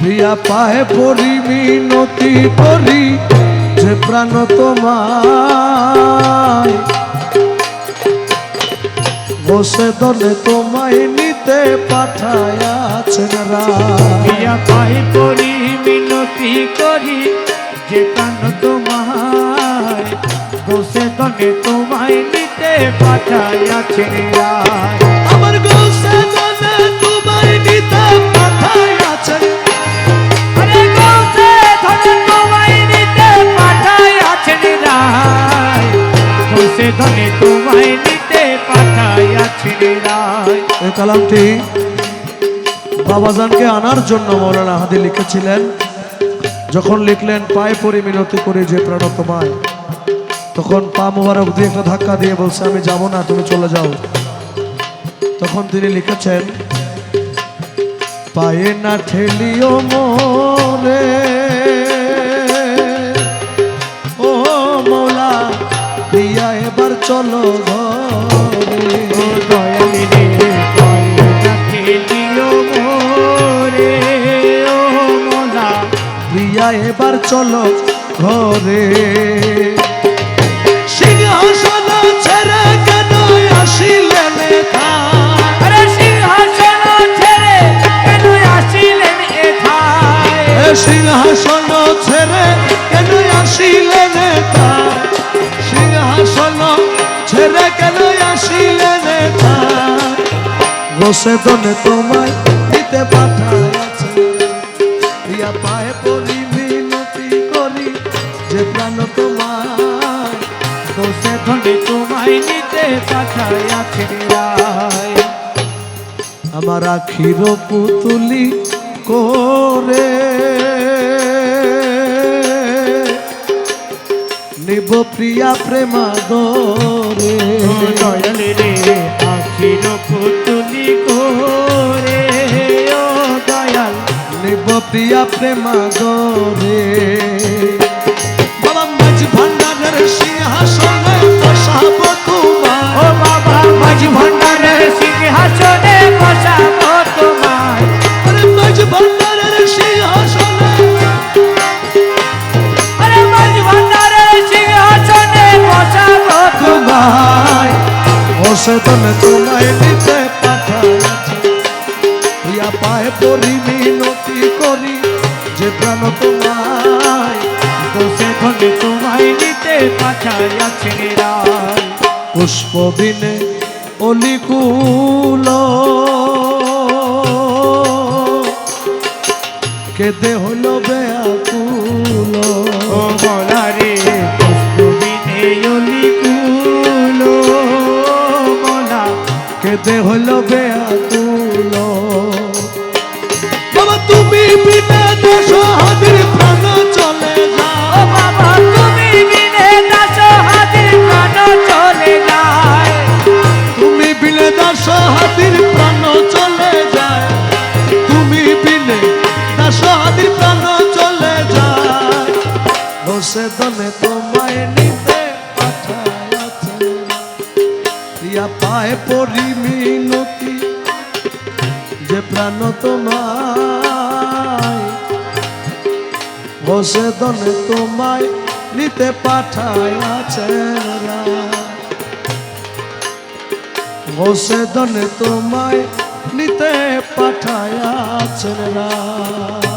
প্রিয়া পায়ে পরি মিনতি করি যে প্রাণ তোমায়। বসে দলে তোমায় নিতে রাম প্রিয়া পাই পরি মিনতি করি যে প্রাণ তোমায়। বসে তনে তোমায় নিতে পাঠাইয়াছেন রায়। আমার গোসে দলে তোমায় নিতে পাঠায়াছেন তোমায় নিতে পাঠাইয়াছেন রায় এই কালামটি বাবাজানকে আনার জন্য মৌলানা হাদি লিখেছিলেন। যখন লিখলেন, পায়ে পরি মিনতি করি যে প্রাণ তোমায়। তখন পা মুবারক দিয়ে একটা ধাক্কা দিয়ে বলছে, আমি যাব না, তুমি চলে যাও। তখন তিনি লিখেছেন, পায়ে না ঠেলিও চলো এবার চলো ঘরে। সিংহাসন ছেড়ে কেন আসিলেন সিংহাসন ছেড়ে কেন আসিলেন সিংহাসন ছেড়ে আসিলেন? বসে দনে তোমায় দিতে পাঠাইয়াছে প্রিয়া পায়ে পড়ি, মিনতি করি যে প্রাণ তোমায়। বসে ধনে তোমায় নিতে পাঠাইয়াছেন রায়। আমার আখির পুতুলি করে। নিব প্রিয়া প্রেমাদরে। ও দয়ালি রে আখির পুতুলি করে। ও দয়াল নিব প্রিয়া প্রেমাদরে বাবা মাঝ ভান্ডারের সিংহাসনে অসেতন তোমায় নিতে পাঠাইছে প্রিয়া পায়ে পড়ি মিনতি করি, যে প্রাণ তোমায় বসে ধনে তোমায় নিতে পাঠাইয়াছেন রায় পুষ্প বিনে অলিকুল। কেদে হইল বেয়াকুল কেদে হইল বেয়াকুল বাবা তুমি বিনে দেশ হাদির প্রাণ চলে যা ও বাবা তুমি বিনে দাস হাজির প্রাণ চলে যায় তুমি বিনে দাস হাতির প্রাণ চলে যায় তুমি বিনে দাস হাতির প্রাণ চলে যায় বসে দনে তোমায় প্রিয়া পায়ে পড়ি মিনতি যে প্রাণ তোমায়। বসে দনে তোমায় নিতে পাঠায়াছে বসে দনে তোমায় নিতে পাঠায়াছেন রাম